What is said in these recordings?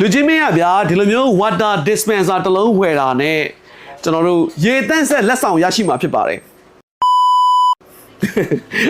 လူချင်းမင်းကဗျာဒီလိုမျိုး water dispenser တစ်လုံးဝယ်တာနဲ့ကျွန်တော်တို့ရေတန့်ဆက်လက်ဆောင်ရရှိမှာဖြစ်ပါတယ်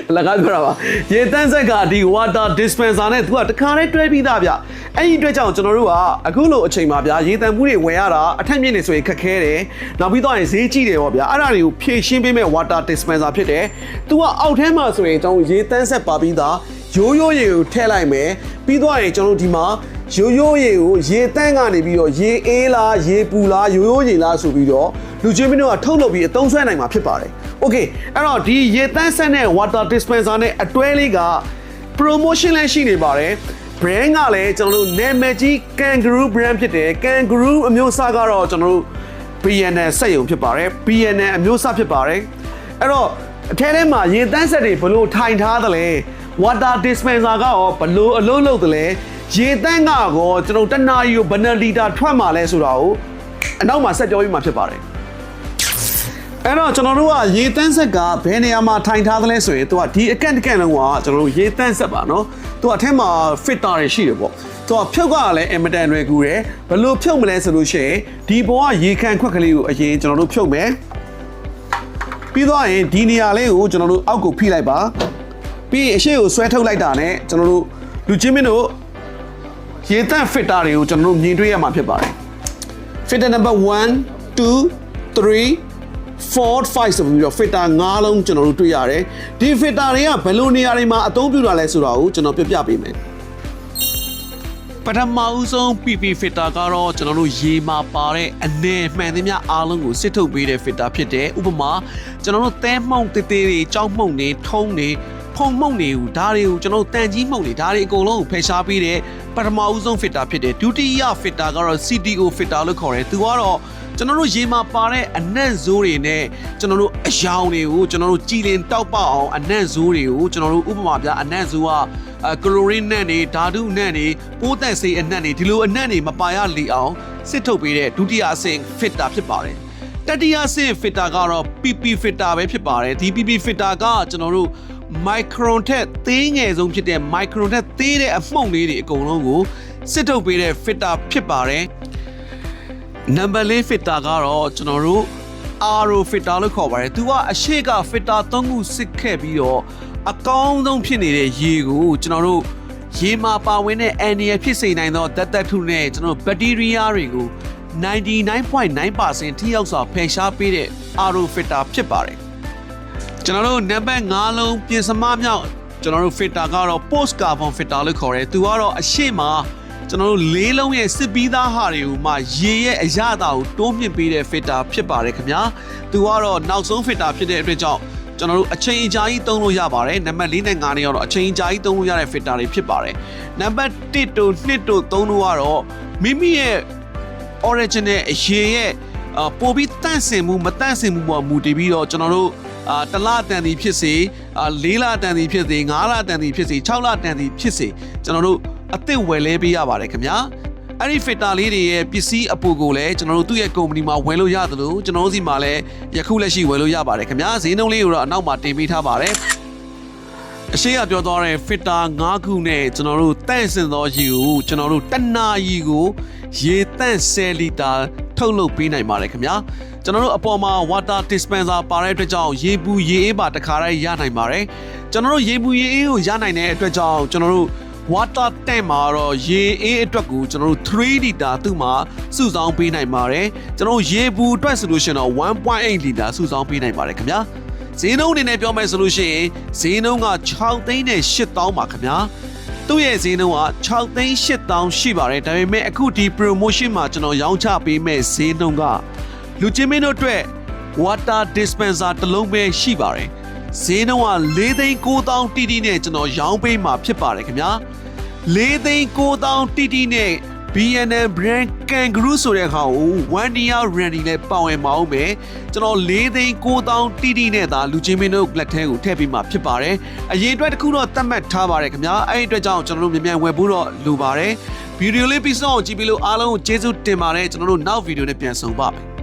အလကားပြောတာပါရေတန့်ဆက်ကဒီ water dispenser နဲ့သူကတခါတည်းတွဲပြီးသားဗျအဲ့ဒီအတွက်ကြောင့်ကျွန်တော်တို့ကအခုလိုအချိန်မှာဗျာရေတန့်မှုတွေဝယ်ရတာအထက်မြင့်နေဆိုရင်ခက်ခဲတယ်နောက်ပြီးတော့ရင်ဈေးကြီးတယ်ပေါ့ဗျာအဲ့ဒါတွေကိုဖြည့်ရှင်းပေးမဲ့ water dispenser ဖြစ်တယ်သူကအောက်ထဲမှာဆိုရင်ကျွန်တော်ရေတန့်ဆက်ပါပြီးသားရိုးရိုးရေကိုထည့်လိုက်မယ်ပြီးတော့ရင်ကျွန်တော်တို့ဒီမှာ ရိုးရိုးရေကိုရေတန့်ကနေပြီးတော့ရေအေးလားရေပူလားရိုးရိုးရေလားဆိုပြီးတော့လူချင်းမင်းတို့ကထုတ်လုပ်ပြီးအသုံးဆွဲနိုင်မှာဖြစ်ပါတယ်။ Okay အဲ့တော့ဒီရေတန့်ဆက်နဲ့ water dispenser နဲ့အတွဲလေးက promotion လည်းရှိနေပါတယ်။ brand ကလည်းကျွန်တော်တို့နာမည်ကြီး Kangaroo brand ဖြစ်တယ်။ Kangaroo အမျိုးအစားကတော့ကျွန်တော်တို့ BNN စက်ရုံဖြစ်ပါတယ် BNN အမျိုးအစားဖြစ်ပါတယ်အဲ့တော့အထဲထဲမှာရေတန်းဆက်တွေဘလို့ထိုင်ထားသလဲ water dispenser ကရောဘလို့အလုံးလုံးသလဲ ရေတန်းကရောကျွန်တော်တနာရီကိုဘယ်နှလီတာထွက်မှာလဲဆိုတာကိုအနောက်မှာဆက်ပြောပြီးမှဖြစ်ပါတယ်အဲ့တော့ကျွန်တော်တို့ကရေတန်းဆက်ကဘယ်နေရာမှာထိုင်ထားသလဲဆိုရင်သူကဒီအကန့်တကန့်လုံးကကျွန်တော်တို့ရေတန်းဆက်ပါနော်သူကအထက်မှာ filter တွေရှိတယ်ပေါ့သူကဖြုတ်ကလည်းအင်မတန်ရွယ်ကူတယ်ဘယ်လိုဖြုတ်မလဲဆိုလို့ရှိရင်ဒီဘောကရေခံခွက်ကလေးကိုအရင်ကျွန်တော်တို့ဖြုတ်မယ်ပြီးတော့ရင်ဒီနေရာလေးကိုကျွန်တော်တို့အောက်ကိုဖိလိုက်ပါပြီးရင်အရှိကိုဆွဲထုတ်လိုက်တာနဲ့ကျွန်တော်တို့လူချင်းမင်းတို့ ရေတန့် filter တွေကိုကျွန်တော်တို့မြင်တွေ့ရမှာဖြစ်ပါတယ် filter number 1 2 3 4 5ဆိုပြီးတော့ filter ၅လုံးကျွန်တော်တို့တွေ့ရတယ်ဒီ filter တွေကဘယ်လိုနေရာတွေမှာအသုံးပြုတာလဲဆိုတာကိုကျွန်တော်ပြပြပေးမယ်ပထမဦးဆုံး PP filter ကတော့ကျွန်တော်တို့ရေမှာပါတဲ့အနေမှန်သမျှအားလုံးကိုစစ်ထုတ်ပေးတဲ့ filter ဖြစ်တယ်ဥပမာကျွန်တော်တို့သဲမှုန့်တေးသေးတွေကြောက်မှုန့်တွေထုံးတွေဖုံမှုန့်တွေကိုဒါတွေကိုကျွန်တော်တို့တန်ကြီးမှုန့်တွေဒါတွေအကုန်လုံးကိုဖယ်ရှားပေးတဲ့ ပထမဦးဆုံး filter ဖြစ်တယ်ဒုတိယ filter ကတော့ CTO filter လို့ခေါ်တယ်သူကတော့ကျွန်တော်တို့ရေမှာပါတဲ့အနံ့ဇိုးတွေနဲ့ကျွန်တော်တို့အယောင်တွေကိုကျွန်တော်တို့ကြည်လင်တောက်ပအောင်အနံ့ဇိုးတွေကိုကျွန်တော်တို့ဥပမာပြအနံ့ဇိုးကအဲကလိုရင်းနဲ့နေဓာတုနဲ့နေပိုးတန့်စေးအနံ့တွေဒီလိုအနံ့တွေမပါရလေအောင်စစ်ထုတ်ပေးတဲ့ဒုတိယအဆင့် filter ဖြစ်ပါတယ်တတိယအဆင့် filter ကတော့ PP filter ပဲဖြစ်ပါတယ်ဒီ PP filter ကကျွန်တော်တို့ micron ထက်သေးငယ်ဆုံးဖြစ်တဲ့ micron ထက်သေးတဲ့အမှုန့်လေးတွေအကုန်လုံးကိုစစ်ထုတ်ပေးတဲ့ filter ဖြစ်ပါတယ်နံပါတ်၄ filter ကတော့ကျွန်တော်တို့ RO filter လို့ခေါ်ပါတယ်သူကအရှိက filter ၃ခုစစ်ခဲ့ပြီးတော့အကောင်းဆုံးဖြစ်နေတဲ့ရေကိုကျွန်တော်တို့ရေမှာပါဝင်တဲ့ annual ဖြစ်စေနိုင်သောဓာတ်သတ္ထုနဲ့ကျွန်တော်တို့ဘက်တီးရီးယားတွေကို99.9%ထိရောက်စွာဖယ်ရှားပေးတဲ့ RO filter ဖြစ်ပါတယ် ကျွန်တော်တို့နံပါတ်5လုံးပြင်စမမြောက်ကျွန်တော်တို့ filter ကတော့ post carbon filter လို့ခေါ်တယ်သူကတော့အရှိမကျွန်တော်တို့လေးလုံးရဲ့စစ်ပြီးသားဟာတွေကိုမှရေရဲ့အရသာကိုတိုးမြင့်ပေးတဲ့ filter ဖြစ်ပါတယ်ခင်ဗျာသူကတော့နောက်ဆုံး filter ဖြစ်တဲ့အတွက်ကြောင့်ကျွန်တော်တို့အချိန်အကြာကြီးသုံးလို့ရပါတယ်နံပါတ်4နဲ့5နဲ့ကတော့အချိန်အကြာကြီးသုံးလို့ရတဲ့ filter တွေဖြစ်ပါတယ်နံပါတ်1တို့2တို့3တို့ကတော့မိမိရဲ့ original အရေးရဲ့အာပို့ပြီးတန့်စင်မှုမတန့်စင်မှုပေါ်မူတည်ပြီးတော့ကျွန်တော်တို့ အာတလတန်တီဖြစ်စေအာ၄လတန်တီဖြစ်စေ၅လတန်တီဖြစ်စေ6လတန်တီဖြစ်စေကျွန်တော်တို့အသစ်ဝယ်လဲပေးရပါတယ်ခင်ဗျာအဲ့ဒီ filter လေးတွေရဲ့ပစ္စည်းအပူကိုလည်းကျွန်တော်တို့သူ့ရဲ့ company မှာဝယ်လို့ရတယ်လို့ကျွန်တော်တို့စီမှာလည်းယခုလက်ရှိဝယ်လို့ရပါတယ်ခင်ဗျာဈေးနှုန်းလေးကိုတော့အနောက်မှာတင်ပေးထားပါတယ်အရှိကပြောသွားတဲ့ filter 5ခုနဲ့ကျွန်တော်တို့တန့်စင်သောရေကိုကျွန်တော်တို့တနာရီကိုရေတန့်10လီတာ ထုတ်လုပ်ပေးနိုင်ပါတယ်ခင်ဗျာကျွန်တော်တို့အပေါ်မှာ water dispenser ပါတဲ့အတွက်ကြောင့်ရေပူရေအေးပါတခါတည်းရနိုင်ပါတယ်ကျွန်တော်တို့ရေပူရေအေးကိုရနိုင်တဲ့အတွက်ကြောင့်ကျွန်တော်တို့ water tank မှာတော့ရေအေးအတွက်ကိုကျွန်တော်တို့3လီတာသူ့မှာစုဆောင်းပေးနိုင်ပါတယ်ကျွန်တော်တို့ရေပူအတွက်ဆိုလို့ရှိရင်တော့1.8လီတာစုဆောင်းပေးနိုင်ပါတယ်ခင်ဗျာဈေးနှုန်းအနေနဲ့ပြောမယ်ဆိုလို့ရှိရင်ဈေးနှုန်းက6သိန်းနဲ့8000ပါခင်ဗျာ သူ့ရဲ့ဈေးနှုန်းက6သိန်း8000ရှိပါတယ်ဒါပေမဲ့အခုဒီ promotion မှာကျွန်တော်ရောင်းချပေးမဲ့ဈေးနှုန်းကလူချင်းမင်းတို့အတွက် water dispenser တစ်လုံးပဲရှိပါတယ်ဈေးနှုန်းက4သိန်း9000တီတီနဲ့ကျွန်တော်ရောင်းပေးမှာဖြစ်ပါတယ်ခင်ဗျာ4သိန်း9000တီတီနဲ့ BNN brand Kangaroo ဆိုတဲ့ဟာကို1 year randy နဲ့ပေါဝင်မအောင်ပဲကျွန်တော်၄သိန်း9000တီတီနဲ့သာလူချင်းမင်းတို့လက်ထဲကိုထည့်ပေးမှာဖြစ်ပါတယ်အရင်အတွက်တစ်ခုတော့သတ်မှတ်ထားပါတယ်ခင်ဗျာအဲ့ဒီအတွက်ကြောင့်ကျွန်တော်တို့မြန်မြန်ဝယ်ဖို့တော့လိုပါတယ်ဗီဒီယိုလေးပြီးဆုံးအောင်ကြည့်ပြီးလို့အားလုံးကိုကျေးဇူးတင်ပါတယ်ကျွန်တော်တို့နောက်ဗီဒီယိုနဲ့ပြန်ဆုံပါမယ်